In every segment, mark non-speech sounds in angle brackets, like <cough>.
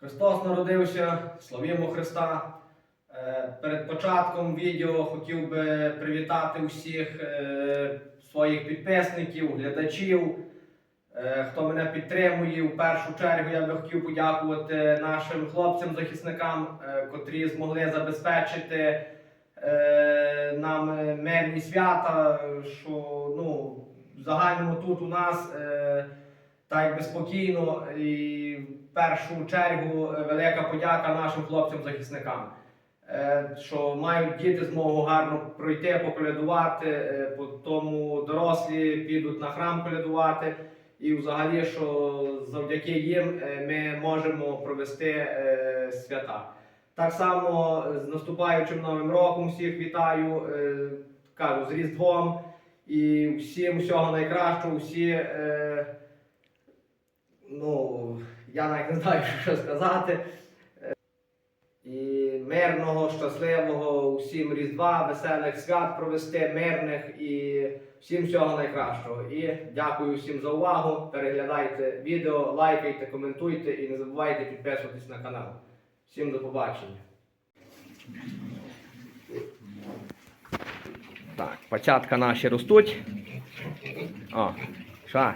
Христос народився, славімо Христа. Е, Перед початком відео хотів би привітати усіх е, своїх підписників, глядачів, е, хто мене підтримує. У першу чергу я би хотів подякувати нашим хлопцям-захисникам, котрі змогли забезпечити нам мирні свята, що ну, в загальному тут у нас. так якби спокійно і в першу чергу е, велика подяка нашим хлопцям-захисникам, е, що мають діти змогу гарно пройти, поколядувати, е, по тому дорослі підуть на храм колядувати. І взагалі, що завдяки їм е, ми можемо провести е, свята. Так само з наступаючим новим роком всіх вітаю, е, кажу, з Різдвом і всім всього найкращого, всі. Е, ну, я навіть не знаю, <laughs> що сказати. І мирного, щасливого, усім Різдва, веселих свят провести, мирних і всім всього найкращого. І дякую всім за увагу. Переглядайте відео, лайкайте, коментуйте і не забувайте підписуватись на канал. Всім до побачення. Так, початка наші ростуть. О, що?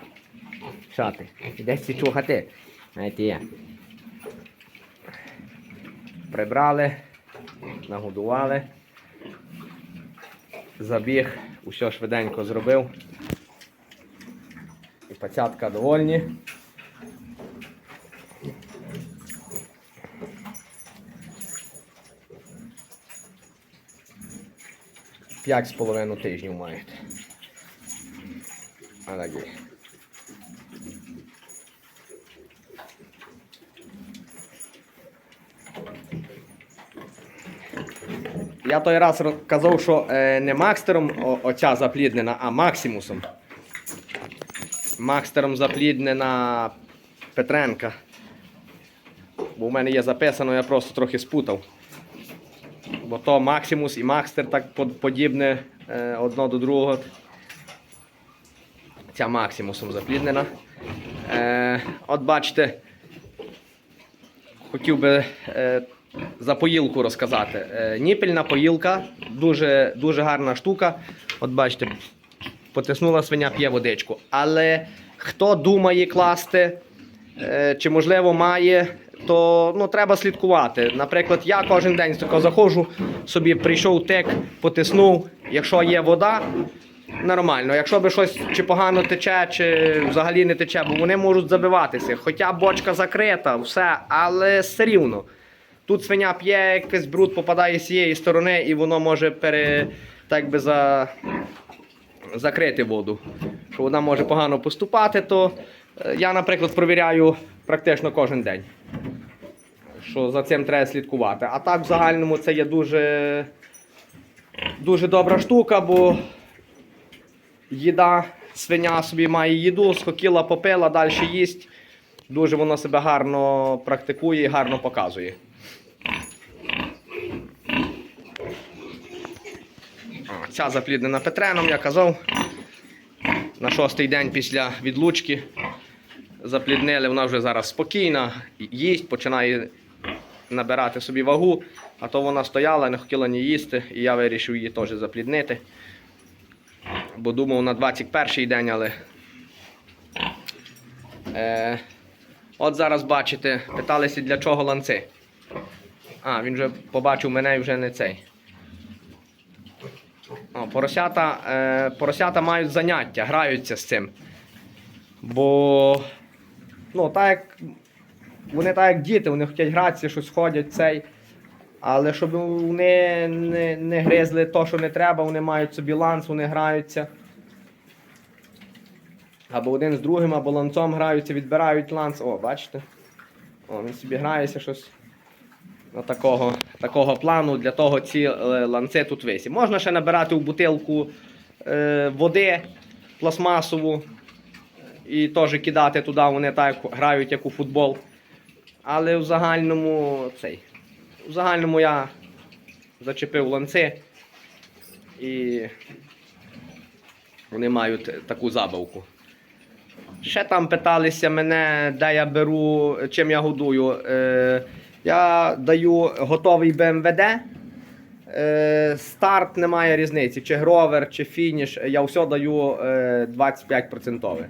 Що ти? Ідеш чухати? Знаєте. Прибрали, нагодували. Забіг, усе швиденько зробив. І пацятка довольні. П'ять з половиною тижнів мають. Молоді. Я той раз казав, що е, не Макстером оця запліднена, а Максимусом. Макстером запліднена Петренка. Бо в мене є записано, я просто трохи спутав. Бо то Максимус і Макстер так подібне е, одно до другого. Ця Максимусом запліднена. Е, от бачите, хотів би за поїлку розказати. Е, ніпельна поїлка, дуже, дуже гарна штука. От бачите, потиснула свиня, п'є водичку. Але хто думає класти, е, чи можливо має, то ну, треба слідкувати. Наприклад, я кожен день заходжу, собі прийшов тек, потиснув. Якщо є вода, нормально. Якщо би щось чи погано тече, чи взагалі не тече, бо вони можуть забиватися. Хоча бочка закрита, все, але все рівно. Тут свиня п'є, якийсь бруд попадає з цієї сторони, і воно може пере, так би за, закрити воду. Що вона може погано поступати, то е, я, наприклад, провіряю практично кожен день. Що за цим треба слідкувати. А так в загальному це є дуже, дуже добра штука, бо їда, свиня собі має їду, схотіла, попила, далі їсть. Дуже воно себе гарно практикує і гарно показує. Ця запліднена Петреном, я казав. На шостий день після відлучки запліднили, вона вже зараз спокійна, їсть, починає набирати собі вагу, а то вона стояла, не хотіла ні їсти, і я вирішив її теж запліднити. Бо думав на 21-й день, але. Е, от зараз бачите, питалися для чого ланци. А, він вже побачив мене і вже не цей. О, поросята, е, поросята мають заняття, граються з цим. Бо ну, так як, вони так як діти, вони хочуть гратися, щось ходять цей. Але щоб вони не, не гризли то, що не треба, вони мають собі ланц, вони граються. Або один з другим, або ланцом граються, відбирають ланц. О, бачите? О, він собі грається щось такого, такого плану, для того ці е, ланци тут висі. Можна ще набирати в бутилку е, води пластмасову і теж кидати туди, вони так грають, як у футбол. Але в загальному цей. В загальному я зачепив ланци і вони мають таку забавку. Ще там питалися мене, де я беру, чим я годую. Е, я даю готовий БМВД. Е, старт немає різниці, чи гровер, чи фініш. Я все даю е, 25%.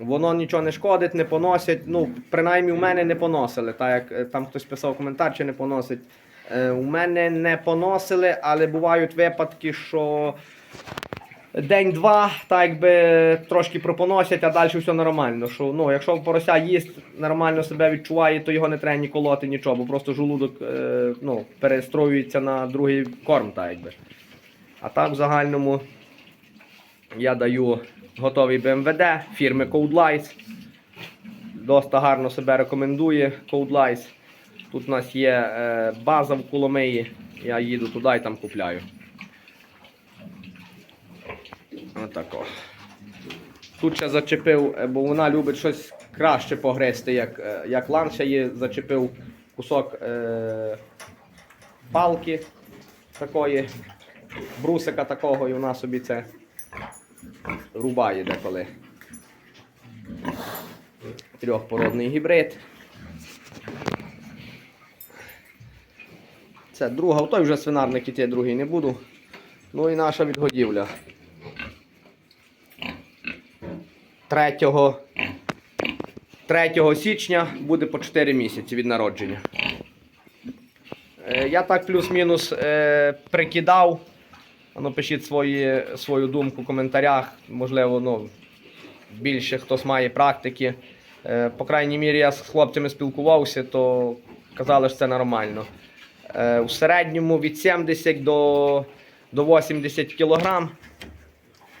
Воно нічого не шкодить, не поносить. Ну, принаймні у мене не поносили. Так як е, там хтось писав коментар, чи не поносить. Е, у мене не поносили, але бувають випадки, що день-два, так якби трошки пропоносять, а далі все нормально. Що, ну, якщо порося їсть, нормально себе відчуває, то його не треба ні колоти, нічого, бо просто жолудок е, ну, перестроюється на другий корм, так якби. А так в загальному я даю готовий БМВД фірми Codelice. Доста гарно себе рекомендує Codelice. Тут у нас є е, база в Коломиї. Я їду туди і там купляю. Отако. Тут ще зачепив, е, бо вона любить щось краще погризти, як, е, як лан є, зачепив кусок е, палки такої, брусика такого, і вона собі це рубає деколи. Трьохпородний гібрид. Це друга, той вже свинарник іти, другий не буду. Ну і наша відгодівля. 3, 3 січня буде по 4 місяці від народження. Е, Я так плюс-мінус е, прикидав. Ну, пишіть свої, свою думку в коментарях. Можливо, ну, більше хтось має практики. Е, по крайній мірі, я з хлопцями спілкувався, то казали, що це нормально. У середньому від 70 до, до 80 кг.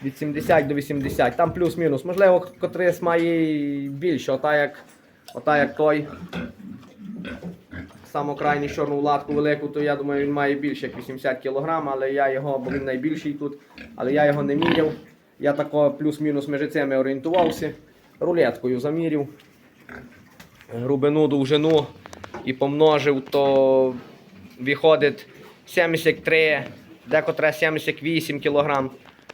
Від 70 до 80, там плюс-мінус. Можливо, котрийсь має більше, ота як, ота як той. Саму чорну латку велику, то я думаю, він має більше як 80 кг, але я його, бо він найбільший тут, але я його не міряв. Я тако плюс-мінус між цими орієнтувався. Рулеткою замірів. Грубину, довжину і помножив, то виходить 73, декотре 78 кг.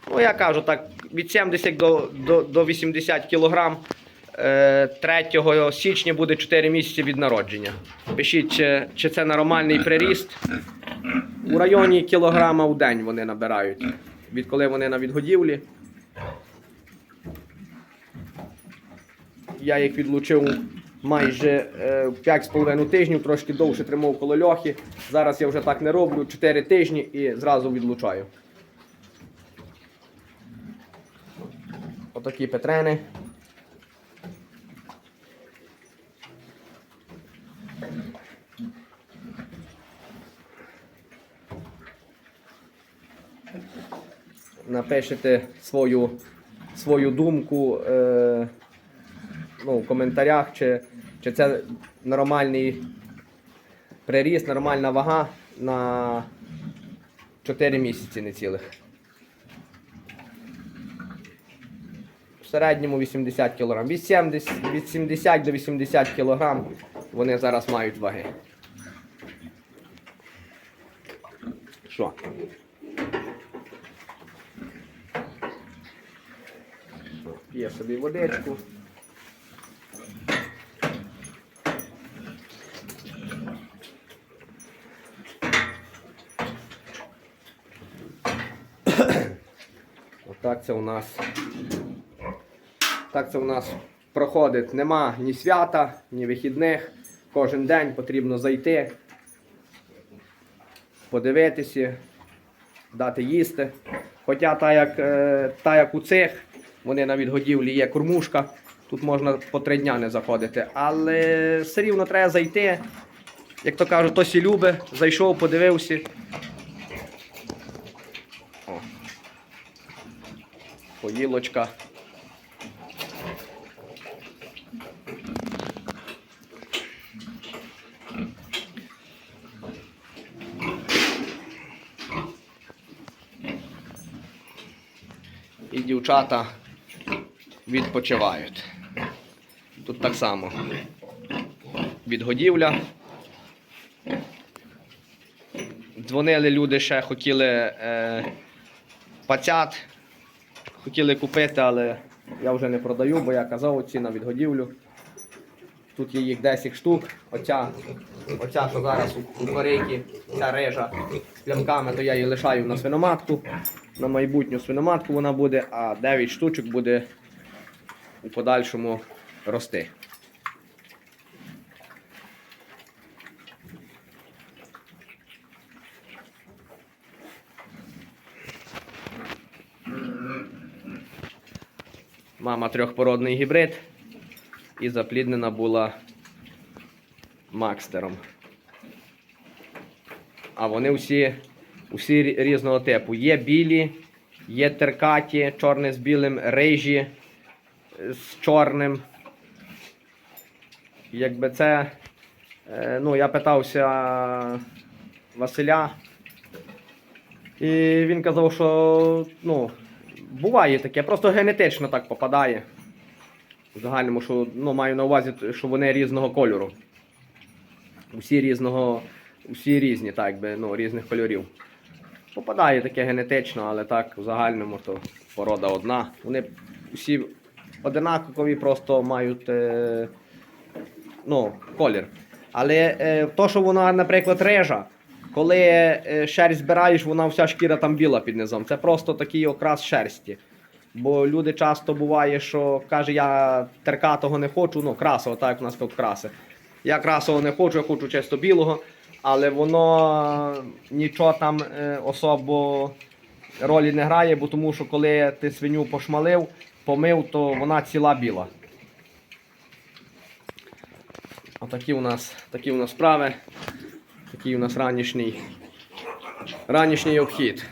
Ну, я кажу так, від 70 до, до, до 80 кг. 3 січня буде 4 місяці від народження. Пишіть, чи, чи це нормальний приріст. У районі кілограма в день вони набирають, відколи вони на відгодівлі. Я їх відлучив майже е, 5,5 тижнів, трошки довше тримав коло льохи. Зараз я вже так не роблю, 4 тижні і зразу відлучаю. Отакі петрени. Напишете свою, свою думку е, ну, в коментарях, чи, чи це нормальний приріст, нормальна вага на 4 місяці не цілих. В середньому 80 кг. Від 70, від 70 до 80 кг вони зараз мають ваги. Що? П'є собі водичку. Отак це у нас. Так це у нас проходить. Нема ні свята, ні вихідних. Кожен день потрібно зайти, подивитися, дати їсти. Хоча та як, е, та як у цих, вони на відгодівлі є кормушка, тут можна по три дня не заходити. Але все рівно треба зайти. Як то кажуть, хтось і любить, зайшов, подивився. О. Поїлочка. І дівчата відпочивають. Тут так само. Відгодівля. Дзвонили люди ще хотіли е, пацят, хотіли купити, але Я вже не продаю, бо я казав ціна від годівлю. Тут є їх 10 штук. Оця, оця що зараз у, корейки, ця режа з плямками, то я її лишаю на свиноматку. На майбутню свиноматку вона буде, а 9 штучок буде у подальшому рости. Мама трьохпородний гібрид і запліднена була Макстером. А вони всі, рі- різного типу. Є білі, є теркаті, чорне з білим, рижі е, з чорним. Якби це. е, Ну, я питався Василя. І він казав, що ну, буває таке, просто генетично так попадає. В загальному, що ну, маю на увазі, що вони різного кольору. Усі різного, усі різні, так би, ну, різних кольорів. Попадає таке генетично, але так в загальному то порода одна. Вони всі одинакові, просто мають е, ну, колір. Але е, то, що вона, наприклад, режа, коли е, шерсть збираєш, вона вся шкіра там біла під низом. Це просто такий окрас шерсті. Бо люди часто буває, що каже, я теркатого не хочу, ну красового, так як у нас тут краси. Я красового не хочу, я хочу чисто білого, але воно нічого там е, особо ролі не грає, бо тому що коли ти свиню пошмалив, помив, то вона ціла біла. Отакі у нас, такі у нас справи. Такий у нас ранішній, ранішній обхід.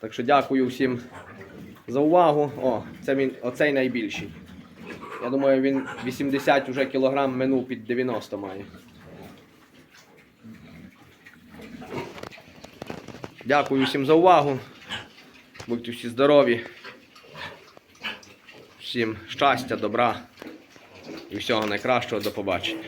Так що дякую всім за увагу. О, це він, оцей найбільший. Я думаю, він 80 уже кілограм минув під 90 має. Дякую всім за увагу. Будьте всі здорові. Всім щастя, добра і всього найкращого. До побачення.